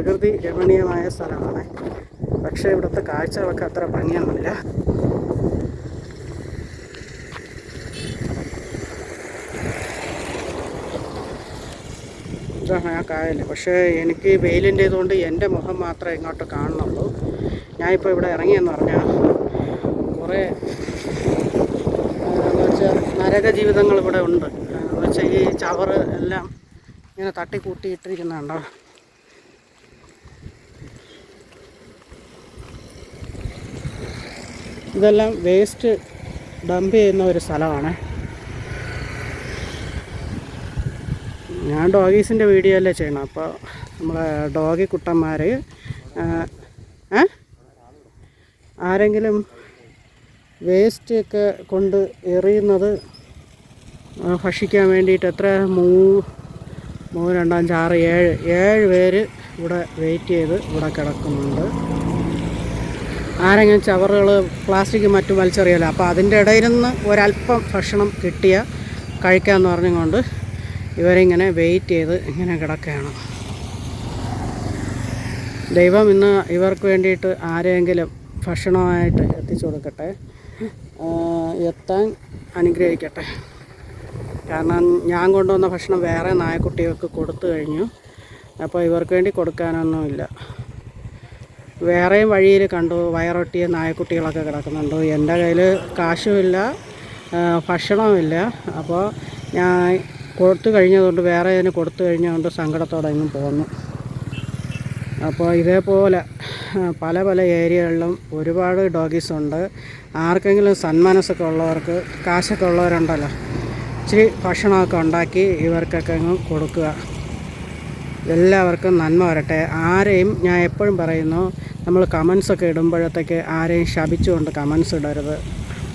പ്രകൃതി രമണീയമായ സ്ഥലമാണ്. പക്ഷേ ഇവിടുത്തെ കാഴ്ചകളൊക്കെ അത്ര ഭംഗിയൊന്നുമില്ല. ഇതാണ് ആ കായൽ. പക്ഷേ എനിക്ക് വെയിലിന്റെ ഇതുകൊണ്ട് എന്റെ മുഖം മാത്രമേ ഇങ്ങോട്ട് കാണുന്നുള്ളൂ. ഞാനിപ്പോൾ ഇവിടെ ഇറങ്ങിയെന്ന് പറഞ്ഞാൽ കുറേ എന്ന് വെച്ചാൽ നരക ജീവിതങ്ങൾ ഇവിടെ ഉണ്ട്. എന്ന് വെച്ചാൽ ഈ ചവറ് എല്ലാം ഇങ്ങനെ തട്ടിക്കൂട്ടി ഇതെല്ലാം വേസ്റ്റ് ഡംപ് ചെയ്യുന്ന ഒരു സ്ഥലമാണ്. ഞാൻ ഡോഗീസിന്റെ വീഡിയോ അല്ലേ ചെയ്യണം അപ്പോൾ നമ്മളെ ഡോഗി കുട്ടന്മാർ ആരെങ്കിലും വേസ്റ്റ് ഒക്കെ കൊണ്ട് എറിയുന്നത് ഭക്ഷിക്കാൻ വേണ്ടിയിട്ട് എത്ര? മൂ മൂന്ന് രണ്ടഞ്ച് ആറ് ഏഴ് ഏഴ് പേര് ഇവിടെ വെയിറ്റ് ചെയ്ത് ഇവിടെ കിടക്കുന്നുണ്ട്. ആരെങ്കിലും ചവറുകൾ പ്ലാസ്റ്റിക് മറ്റും വലിച്ചെറിയല്ലോ അപ്പോൾ അതിന്റെ ഇടയിൽ നിന്ന് ഒരല്പം ഭക്ഷണം കിട്ടിയ കഴിക്കാമെന്ന് പറഞ്ഞുകൊണ്ട് ഇവരിങ്ങനെ വെയിറ്റ് ചെയ്ത് ഇങ്ങനെ കിടക്കുകയാണ്. ദൈവം ഇന്ന് ഇവർക്ക് വേണ്ടിയിട്ട് ആരെങ്കിലും ഭക്ഷണമായിട്ട് എത്തിച്ചു കൊടുക്കട്ടെ. എത്താൻ അനുഗ്രഹിക്കട്ടെ. കാരണം ഞാൻ കൊണ്ടുവന്ന ഭക്ഷണം വേറെ നായക്കുട്ടികൾക്ക് കൊടുത്തു കഴിഞ്ഞു. അപ്പോൾ ഇവർക്ക് വേണ്ടി കൊടുക്കാനൊന്നുമില്ല. വേറെയും വഴിയിൽ കണ്ടു വയറൊട്ടിയ നായക്കുട്ടികളൊക്കെ കിടക്കുന്നുണ്ട്. എന്റെ കയ്യിൽ കാശുമില്ല ഭക്ഷണവുമില്ല. അപ്പോൾ ഞാൻ കൊടുത്തു കഴിഞ്ഞതുകൊണ്ട് വേറെ ഇതിന് കൊടുത്തു കഴിഞ്ഞതുകൊണ്ട് സങ്കടത്തോടെ ഇങ്ങും പോന്നു. അപ്പോൾ ഇതേപോലെ പല പല ഏരിയകളിലും ഒരുപാട് ഡോഗീസ് ഉണ്ട്. ആർക്കെങ്കിലും സന്മനസ്സൊക്കെ ഉള്ളവർക്ക് കാശൊക്കെ ഉള്ളവരുണ്ടല്ലോ ഇച്ചിരി ഭക്ഷണമൊക്കെ ഉണ്ടാക്കി ഇവർക്കൊക്കെ അങ്ങ് കൊടുക്കുക. എല്ലാവർക്കും നന്മ വരട്ടെ. ആരെയും ഞാൻ എപ്പോഴും പറയുന്നു നമ്മൾ കമൻസൊക്കെ ഇടുമ്പോഴത്തേക്ക് ആരെയും ശപിച്ചുകൊണ്ട് കമൻസ് ഇടരുത്.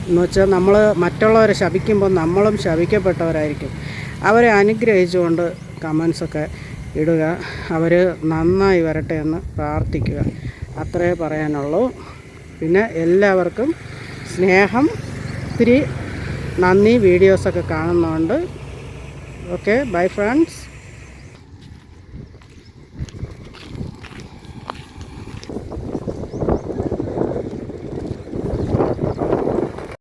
എന്ന് വെച്ചാൽ നമ്മൾ മറ്റുള്ളവരെ ശപിക്കുമ്പോൾ നമ്മളും ശപിക്കപ്പെട്ടവരായിരിക്കും. അവരെ അനുഗ്രഹിച്ചുകൊണ്ട് കമൻസൊക്കെ ഇടുക. അവർ നന്നായി വരട്ടെ എന്ന് പ്രാർത്ഥിക്കുക. അത്രേ പറയാനുള്ളൂ. പിന്നെ എല്ലാവർക്കും സ്നേഹം ഒത്തിരി നന്ദി. വീഡിയോസൊക്കെ കാണുന്നുണ്ട്. Okay bye friends